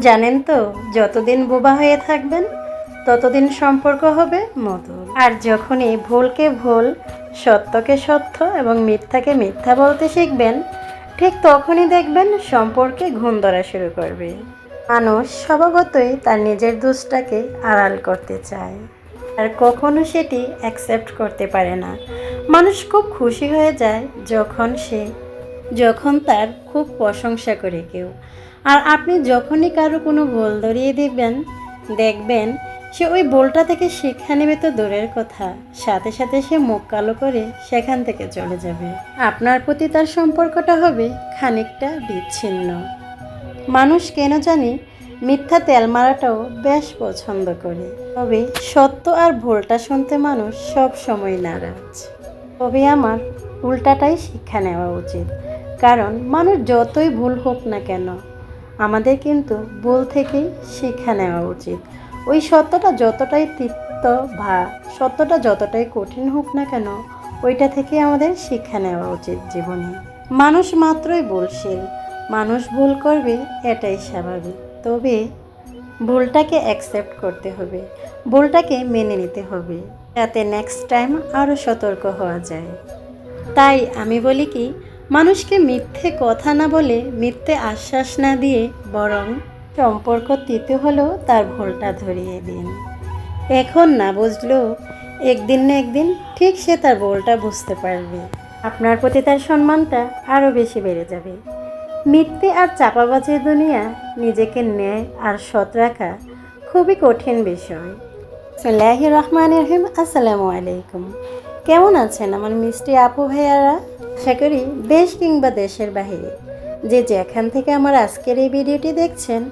জানেন তো, যতদিন বোবা হয়ে থাকবেন, ততদিন সম্পর্ক হবে মধুর। আর যখনই ভুলকে ভুল, সত্যকে সত্য এবং মিথ্যাকে মিথ্যা বলতে শিখবেন, ঠিক তখনই দেখবেন সম্পর্কে ঘুম ধরা শুরু করবে। মানুষ স্বভাবতই তার নিজের দোষটাকে আড়াল করতে চায়। আর কখনো সেটি অ্যাকসেপ্ট করতে পারে না। মানুষ খুব খুশি হয়ে যায় যখন সে, যখন তার খুব প্রশংসা করে কেউ। আর আপনি যখনই কারও কোনো ভুল ধরিয়ে দিবেন, দেখবেন সে ওই বোলটা থেকে শিক্ষা নেবে তো দূরের কথা। সাথে সাথে সে মুখ কালো করে সেখান থেকে চলে যাবে। আপনার প্রতি তার সম্পর্কটা হবে খানিকটা বিচ্ছিন্ন। মানুষ কেন জানি মিথ্যা তেল মারাটাও বেশ পছন্দ করে। তবে সত্য আর ভুলটা শুনতে মানুষ সব সময় নারাজ। তবে আমার উল্টাটাই শিক্ষা নেওয়া উচিত। কারণ মানুষ যতই ভুল হোক না কেন আমাদের কিন্তু ভুল থেকেই শিক্ষা নেওয়া উচিত। ওই সত্যটা যতটাই তিক্ত বা সত্যটা যতটাই কঠিন হোক না কেন, ওইটা থেকে আমাদের শিক্ষা নেওয়া উচিত জীবনে। মানুষ মাত্রই ভুলশীল। মানুষ ভুল করবে, এটাই স্বাভাবিক। তবে ভুলটাকে অ্যাকসেপ্ট করতে হবে। ভুলটাকে মেনে নিতে হবে, যাতে নেক্সট টাইম আরও সতর্ক হওয়া যায়। তাই আমি বলি কি মানুষকে মিথ্যে কথা না বলে মিথ্যে আশ্বাস না দিয়ে বরং সম্পর্ক তিতে হলেও তার ভুলটা ধরিয়ে দিন। এখন না বুঝলেও একদিন না একদিন ঠিক সে তার ভুলটা বুঝতে পারবে। আপনার প্রতি তার সম্মানটা আরও বেশি বেড়ে যাবে। মিথ্যে আর চাপাবাজির দুনিয়া নিজেকে ন্যায় আর সৎ রাখা খুবই কঠিন বিষয়। সাল্লাহ রহমান রহিম। আসসালামু আলাইকুম। কেমন আছেন আমার মিষ্টি আপু ভাইয়ারা? আশা করি দেশ কিংবা দেশের বাহিরে যে যেখান থেকে আমার আজকের এই ভিডিওটি দেখছেন,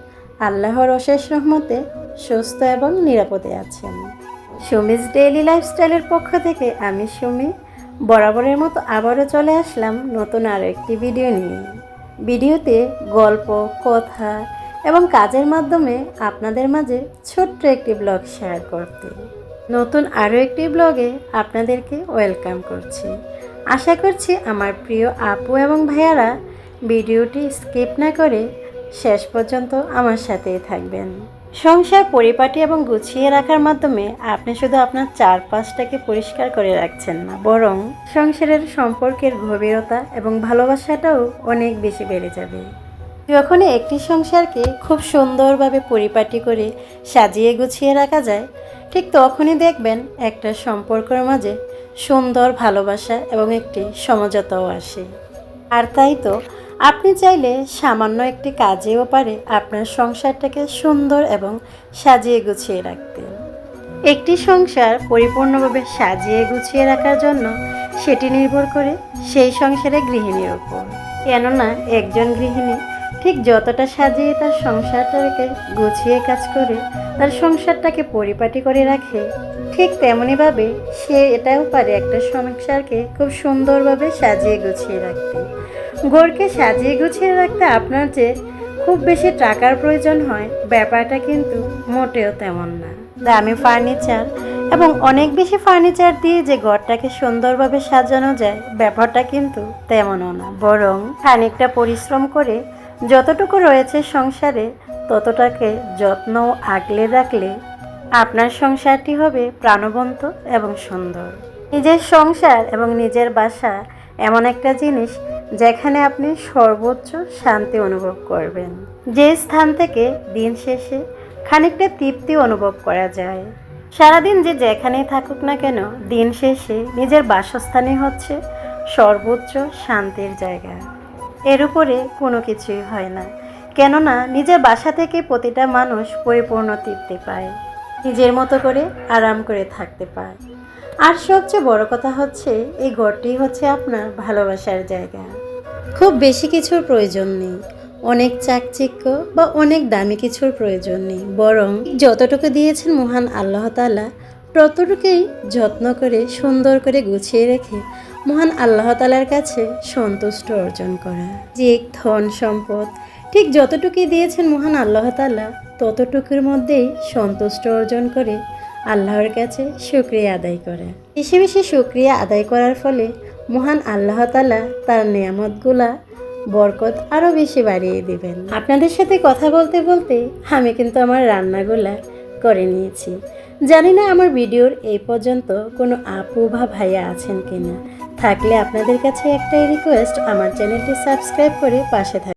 আল্লাহর অশেষ রহমতে সুস্থ এবং নিরাপদে আছেন। সুমিজ ডেইলি লাইফস্টাইলের পক্ষ থেকে আমি সুমি, বরাবরের মতো আবারও চলে আসলাম নতুন আরও একটি ভিডিও নিয়ে। ভিডিওতে গল্প, কথা এবং কাজের মাধ্যমে আপনাদের মাঝে ছোট্ট একটি ব্লগ শেয়ার করতে। নতুন আরও একটি ব্লগে আপনাদেরকে ওয়েলকাম করছি। আশা করছি আমার প্রিয় আপু এবং ভাইয়ারা ভিডিওটি স্কিপ না করে শেষ পর্যন্ত আমার সাথেই থাকবেন। সংসার পরিপাটি এবং গুছিয়ে রাখার মাধ্যমে আপনি শুধু আপনার চারপাশটাকে পরিষ্কার করে রাখছেন না, বরং সংসারের সম্পর্কের গভীরতা এবং ভালোবাসাটাও অনেক বেশি বেড়ে যাবে। যখনই একটি সংসারকে খুব সুন্দরভাবে পরিপাটি করে সাজিয়ে গুছিয়ে রাখা যায়, ঠিক তখনই দেখবেন একটা সম্পর্কের মাঝে সুন্দর ভালোবাসা এবং একটি সমঝোতাও আসে। আর তাই তো, আপনি চাইলে সামান্য একটি কাজেও পারে আপনার সংসারটাকে সুন্দর এবং সাজিয়ে গুছিয়ে রাখতে। একটি সংসার পরিপূর্ণভাবে সাজিয়ে গুছিয়ে রাখার জন্য সেটি নির্ভর করে সেই সংসারে গৃহিণীর ওপর কেননা একজন গৃহিণী ঠিক যতটা সাজিয়ে তার সংসারটাকে গুছিয়ে কাজ করে তার সংসারটাকে পরিপাটি করে রাখে, ঠিক তেমনইভাবে সে এটাও পারে একটা সংসারকে খুব সুন্দরভাবে সাজিয়ে গুছিয়ে রাখতে। ঘরকে সাজিয়ে গুছিয়ে রাখতে আপনার যে খুব বেশি টাকার প্রয়োজন হয়, ব্যাপারটা কিন্তু মোটেও তেমন না। দামি ফার্নিচার এবং অনেক বেশি ফার্নিচার দিয়ে যে ঘরটাকে সুন্দরভাবে সাজানো যায়, ব্যাপারটা কিন্তু তেমনও না। বরং খানিকটা পরিশ্রম করে যতটুকু রয়েছে সংসারে, ততটাকে যত্ন আগলে রাখলে আপনার সংসারটি হবে প্রাণবন্ত এবং সুন্দর। নিজের সংসার এবং নিজের বাসা এমন একটা জিনিস যেখানে আপনি সর্বোচ্চ শান্তি অনুভব করবেন। যে স্থান থেকে দিন শেষে খানিকটা তৃপ্তি অনুভব করা যায়। সারাদিন যে যেখানেই থাকুক না কেন, দিন শেষে নিজের বাসস্থানই হচ্ছে সর্বোচ্চ শান্তির জায়গা। এর উপরে কোনো কিছুই হয় না। কেননা নিজের বাসা থেকে প্রতিটা মানুষ পরিপূর্ণ তৃপ্তি পায়। নিজের মতো করে আরাম করে থাকতে পায়। আর সবচেয়ে বড় কথা হচ্ছে, এই ঘরটি হচ্ছে আপনার ভালোবাসার জায়গা। খুব বেশি কিছুর প্রয়োজন নেই। অনেক চাকচিক্য বা অনেক দামি কিছুর প্রয়োজন নেই। বরং যতটুকু দিয়েছেন মহান আল্লাহ তালা ততটুকুই যত্ন করে, সুন্দর করে গুছিয়ে রেখে মহান আল্লাহ তালার কাছে সন্তুষ্ট অর্জন করা। যে ধন সম্পদ, ঠিক যতটুকুই দিয়েছেন মহান আল্লাহ তালা ততটুকুর মধ্যেই সন্তুষ্ট অর্জন করে আল্লাহর কাছে শুক্রিয়া আদায় করা। বেশি বেশি শুক্রিয়া আদায় করার ফলে মহান আল্লাহ তালা তার নিয়ামতগুলা বরকত আরও বেশি বাড়িয়ে দেবেন। আপনাদের সাথে কথা বলতে বলতে আমি কিন্তু আমার রান্নাগুলা করে নিয়েছি। জানি না আমার ভিডিওর এই পর্যন্ত কোনো আপু বা ভাইয়া আছেন কিনা। থাকলে আপনাদের কাছে একটাই রিকোয়েস্ট আমার চ্যানেলটি সাবস্ক্রাইব করে পাশে থাকবেন